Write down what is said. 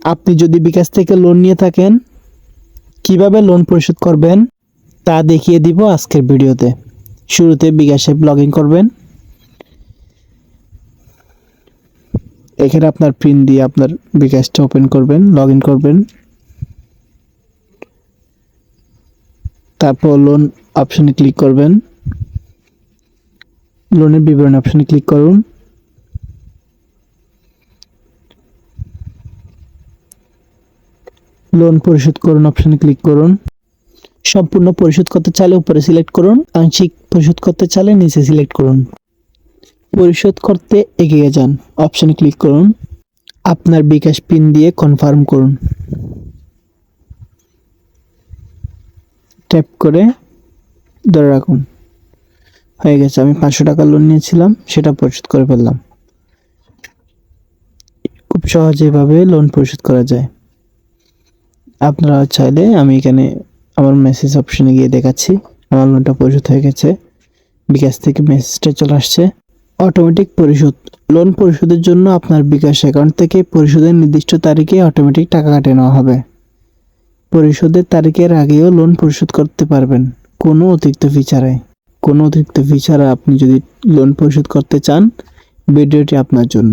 আপনি যদি বিকাশ থেকে লোন নিয়ে থাকেন, কীভাবে লোন পরিশোধ করবেন তা দেখিয়ে দিব আজকের ভিডিওতে। শুরুতে বিকাশে লগ ইন করবেন। এখানে আপনার পিন দিয়ে আপনার বিকাশটা ওপেন করবেন লগ করবেন। তারপর লোন অপশনে ক্লিক করবেন। লোনের বিবরণ অপশনে ক্লিক করুন। লোন পরিশোধ করুন অপশনে ক্লিক করুন। সম্পূর্ণ পরিশোধ করতে চাইলে উপরে সিলেক্ট করুন, আংশিক পরিশোধ করতে চাইলে নিচে সিলেক্ট করুন। পরিশোধ করতে এগিয়ে যান অপশনে ক্লিক করুন। আপনার বিকাশ পিন দিয়ে কনফার্ম করুন। ট্যাপ করে ধরে রাখুন। হয়ে গেছে, আমি পাঁচশো টাকা লোন নিয়েছিলাম, সেটা পরিশোধ করে ফেললাম। খুব সহজে এভাবে লোন পরিশোধ করা যায়। আপনারা চাইলে আমি এখানে আমার মেসেজ অপশনে গিয়ে দেখাচ্ছি। আমার লোনটা পরিশোধ হয়ে গেছে। বিকাশ থেকে মেসেজটা চলে আসছে। অটোমেটিক পরিশোধ। লোন পরিশোধের জন্য আপনার বিকাশ অ্যাকাউন্ট থেকে পরিশোধের নির্দিষ্ট তারিখে অটোমেটিক টাকা কাটে নেওয়া হবে। পরিশোধের তারিখের আগেও লোন পরিশোধ করতে পারবেন কোনো অতিরিক্ত ফি ছাড়াই কোনো অতিরিক্ত ফি ছাড়া আপনি যদি লোন পরিশোধ করতে চান ভিডিওটি আপনার জন্য।